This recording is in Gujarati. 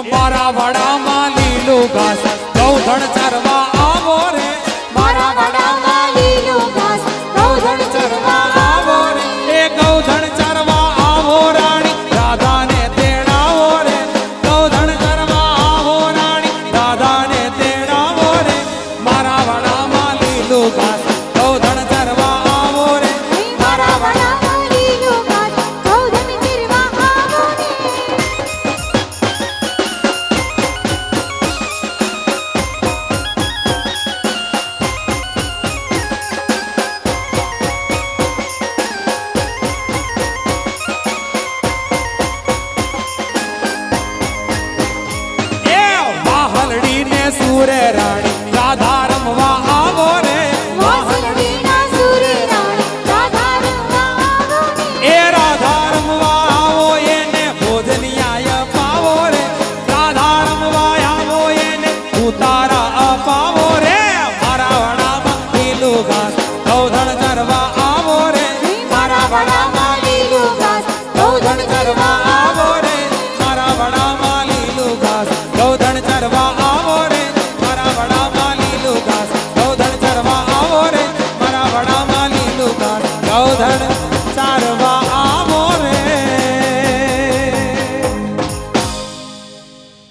મારા વડામાં લીલું ઘાસ. ગૌધણ ચરવા આવો રે. મારા વડામાં લીલું ઘાસ. ગૌધણ ચરવા આવો રે. એ ગૌધણ ચરવા આવો રાણી. દાદાને તેડાવો રે. ગૌધણ ચરવા આવો રાણી. દાદાને તેડાવો રે. મારા વડામાં લીલું ઘાસ. furerai